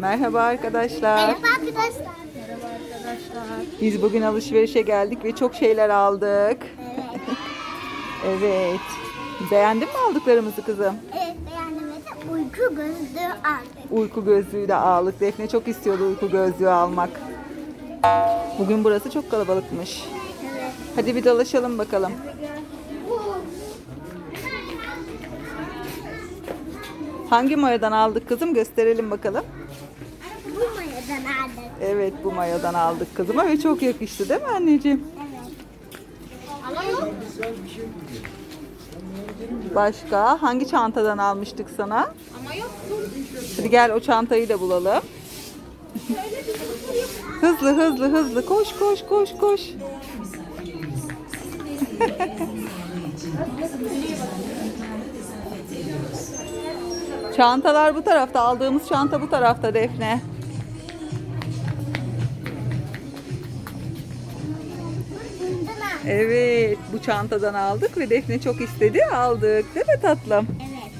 Merhaba arkadaşlar. Merhaba arkadaşlar. Merhaba arkadaşlar. Biz bugün alışverişe geldik ve çok şeyler aldık. Evet. Evet. Beğendin mi aldıklarımızı kızım? Evet beğendim de uyku gözlüğü aldık. Uyku gözlüğü de aldık. Defne çok istiyordu uyku gözlüğü almak. Bugün burası çok kalabalıkmış. Evet. Hadi bir dolaşalım bakalım. Hangi mayadan aldık kızım? Gösterelim bakalım. Aldık. Evet bu mayadan aldık kızıma ve çok yakıştı değil mi anneciğim? Evet. Ama yok. Başka hangi çantadan almıştık sana? Ama yok. Hadi gel o çantayı da bulalım. hızlı hızlı hızlı koş koş koş koş. Çantalar bu tarafta. Aldığımız çanta bu tarafta Defne. Evet bu çantadan aldık ve Defne çok istedi aldık. Değil mi tatlım? Evet.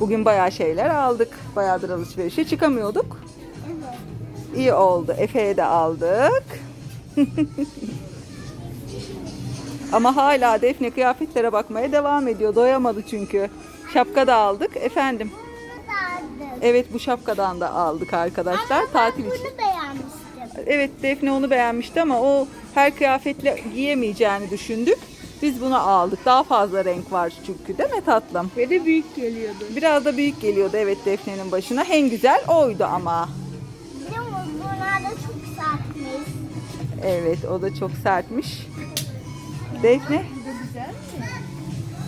Bugün bayağı şeyler aldık. Bayağıdır alışverişe çıkamıyorduk. Evet. İyi oldu. Efe'ye de aldık. Ama hala Defne kıyafetlere bakmaya devam ediyor. Doyamadı çünkü. Şapka da aldık. Efendim. Evet bu şapkadan da aldık arkadaşlar. Ama Tatil için. Evet Defne onu beğenmişti ama o her kıyafetle giyemeyeceğini düşündük. Biz bunu aldık. Daha fazla renk var çünkü değil mi tatlım? Ve de büyük geliyordu. Biraz da büyük geliyordu evet Defne'nin başına. En güzel oydu ama. Biliyor musun? Bunlar da çok sertmiş. Evet o da çok sertmiş. Defne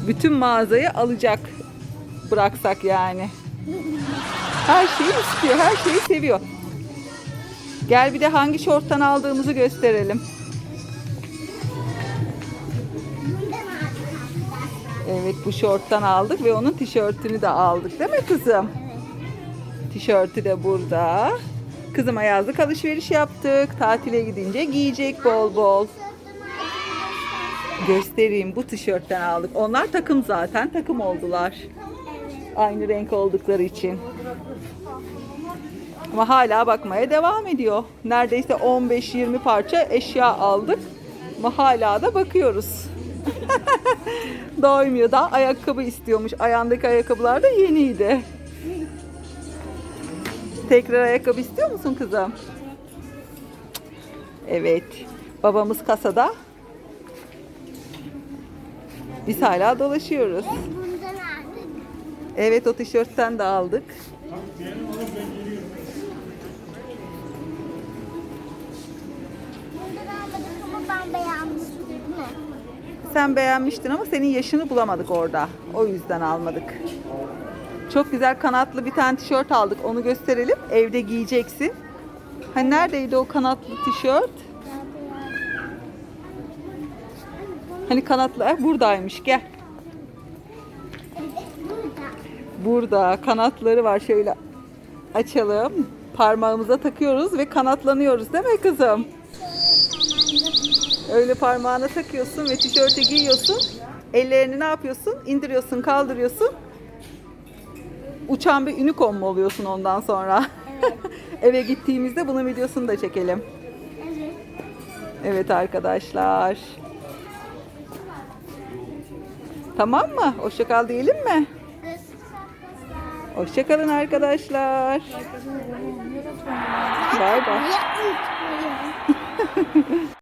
bütün mağazayı alacak bıraksak yani. Her şeyi istiyor, her şeyi seviyor. Gel bir de hangi şorttan aldığımızı gösterelim. Evet bu şorttan aldık ve onun tişörtünü de aldık değil mi kızım? Evet. Tişörtü de burada. Kızıma yazlık alışveriş yaptık. Tatile gidince giyecek bol bol. Göstereyim bu tişörtten aldık. Onlar takım zaten takım oldular. Aynı renk oldukları için. Ama hala bakmaya devam ediyor. Neredeyse 15-20 parça eşya aldık. Ama hala da bakıyoruz. Doymuyor da ayakkabı istiyormuş. Ayağındaki ayakkabılar da yeniydi. Tekrar ayakkabı istiyor musun kızım? Evet. Babamız kasada. Biz hala dolaşıyoruz. Evet o tişörtten de aldık. Sen beğenmiştin ama senin yaşını bulamadık orada. O yüzden almadık. Çok güzel kanatlı bir tane tişört aldık. Onu gösterelim. Evde giyeceksin. Hani neredeydi o kanatlı tişört? Hani kanatlı eh, buradaymış. Gel. Burada kanatları var. Şöyle açalım. Parmağımıza takıyoruz ve kanatlanıyoruz değil mi kızım? Öyle parmağına takıyorsun ve tişörtü giyiyorsun. Ellerini ne yapıyorsun? İndiriyorsun, kaldırıyorsun. Uçan bir unicorn mu oluyorsun ondan sonra? Eve gittiğimizde bunun videosunu da çekelim. Evet. Evet arkadaşlar. Tamam mı? Hoşça kal diyelim mi? Görüşürüz arkadaşlar. Hoşça kalın arkadaşlar. Bay bay.